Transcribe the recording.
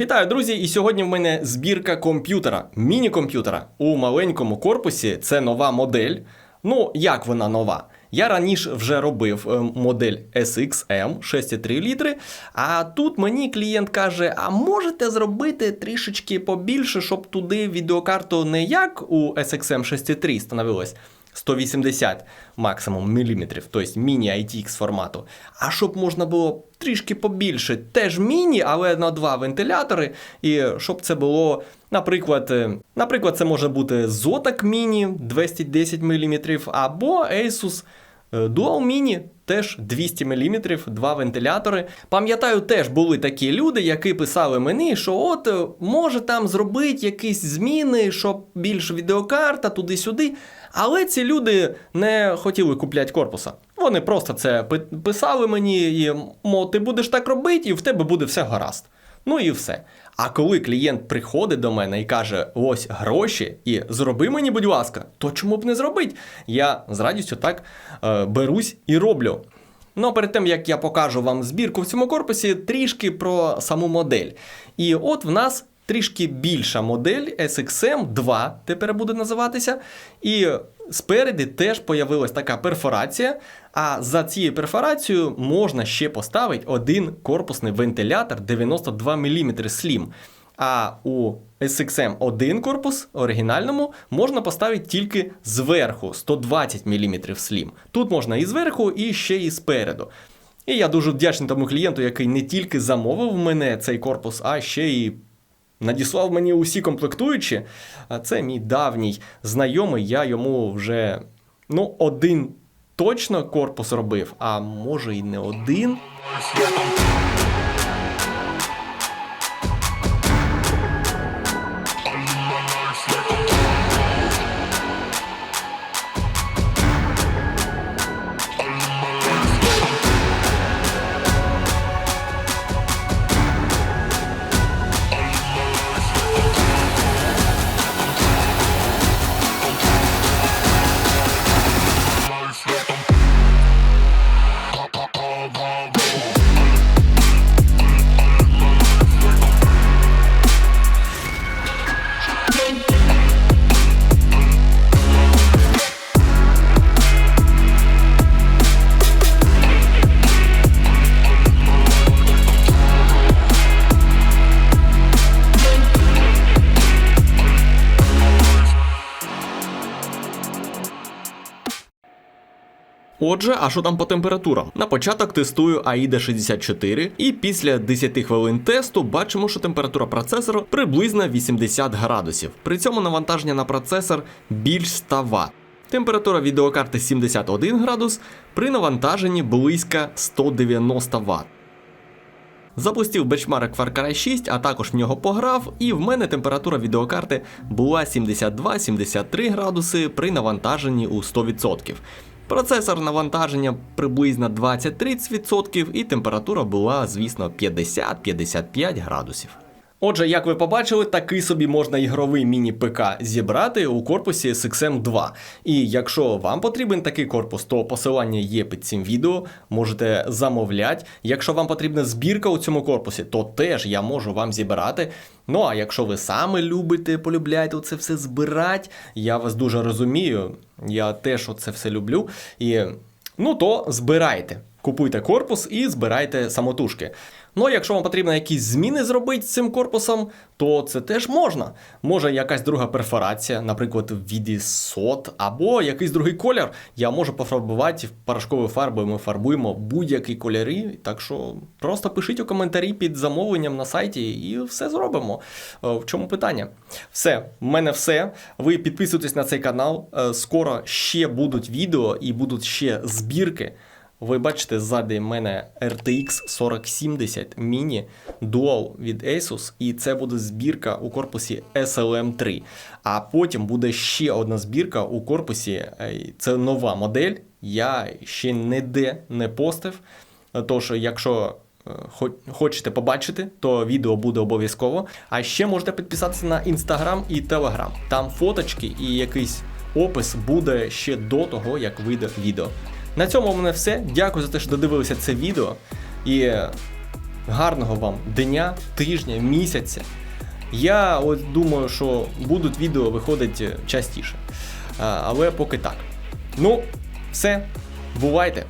Вітаю, друзі! І сьогодні в мене збірка комп'ютера, міні-комп'ютера у маленькому корпусі. Це нова модель. Ну, як вона нова? Я раніше вже робив е, модель SXM 6,3 літри. А тут мені клієнт каже: а можете зробити трішечки побільше, щоб туди відеокарту не як у SXM 6,3 становилось 180 максимум міліметрів, тобто міні ITX формату. А щоб можна було трішки побільше, теж міні, але на два вентилятори, і щоб це було. Наприклад, е, наприклад, це може бути Zotac Mini 210 мм або Asus Dual Mini теж 200 мм, два вентилятори. Пам'ятаю, теж були такі люди, які писали мені, що от е, може там зробити якісь зміни, щоб більш відеокарта туди-сюди. Але ці люди не хотіли купляти корпуса. Вони просто це писали мені, і мов, ти будеш так робити, і в тебе буде все гаразд. Ну і все. А коли клієнт приходить до мене і каже: ось гроші, і зроби мені, будь ласка, то чому б не зробити? Я з радістю так е, берусь і роблю. Ну, а перед тим як я покажу вам збірку в цьому корпусі, трішки про саму модель. І от в нас трішки більша модель SXM 2 тепер буде називатися. І спереді теж появилась така перфорація. А за цією перфорацією можна ще поставити один корпусний вентилятор 92 мм Slim. А у SXM 1 корпус оригінальному можна поставити тільки зверху 120 мм Slim. Тут можна і зверху, і ще і спереду. І я дуже вдячний тому клієнту, який не тільки замовив мене цей корпус, а ще й надіслав мені усі комплектуючі. Це мій давній знайомий. Я йому вже ну, один точно корпус робив, а може і не один. Отже, а що там по температурам? На початок тестую AIDA 64, і після 10 хвилин тесту бачимо, що температура процесору приблизно 80 градусів. При цьому навантаження на процесор більш 100 Вт. Температура відеокарти 71 градус, при навантаженні близько 190 Вт. Запустив бенчмарк Far Cry 6, а також в нього пограв, і в мене температура відеокарти була 72-73 градуси при навантаженні у 100%. Процесор навантаження приблизно 20-30% і температура була, звісно, 50-55 градусів. Отже, як ви побачили, такий собі можна ігровий міні-ПК зібрати у корпусі SXM 2. І якщо вам потрібен такий корпус, то посилання є під цим відео, можете замовляти. Якщо вам потрібна збірка у цьому корпусі, то теж я можу вам зібрати. Ну а якщо ви саме любите, полюбляєте це все збирати, я вас дуже розумію. Я теж оце все люблю. І ну то збирайте. Купуйте корпус і збирайте самотужки. Ну, якщо вам потрібно якісь зміни зробити з цим корпусом, то це теж можна. Може якась друга перфорація, наприклад, в віді сот, або якийсь другий колір. Я можу пофарбувати порошковою фарбою. Ми фарбуємо будь-які кольори. Так що просто пишіть у коментарі під замовленням на сайті і все зробимо. Е, В чому питання? Все, в мене все. Ви підписуйтесь на цей канал. Е, Скоро ще будуть відео і будуть ще збірки. Ви бачите ззаді мене RTX 4070 Mini Dual від Asus, і це буде збірка у корпусі SLM3. А потім буде ще одна збірка у корпусі. Це нова модель. Я ще ніде не постив. Тож, якщо е, хочете побачити, то відео буде обов'язково. А ще можете підписатися на Instagram і Telegram. Там фоточки і якийсь опис буде ще до того, як вийде відео. На цьому в мене все. Дякую за те, що додивилися це відео. І гарного вам дня, тижня, місяця. Я от думаю, що будуть відео виходити частіше. Але поки так. Ну, все, бувайте!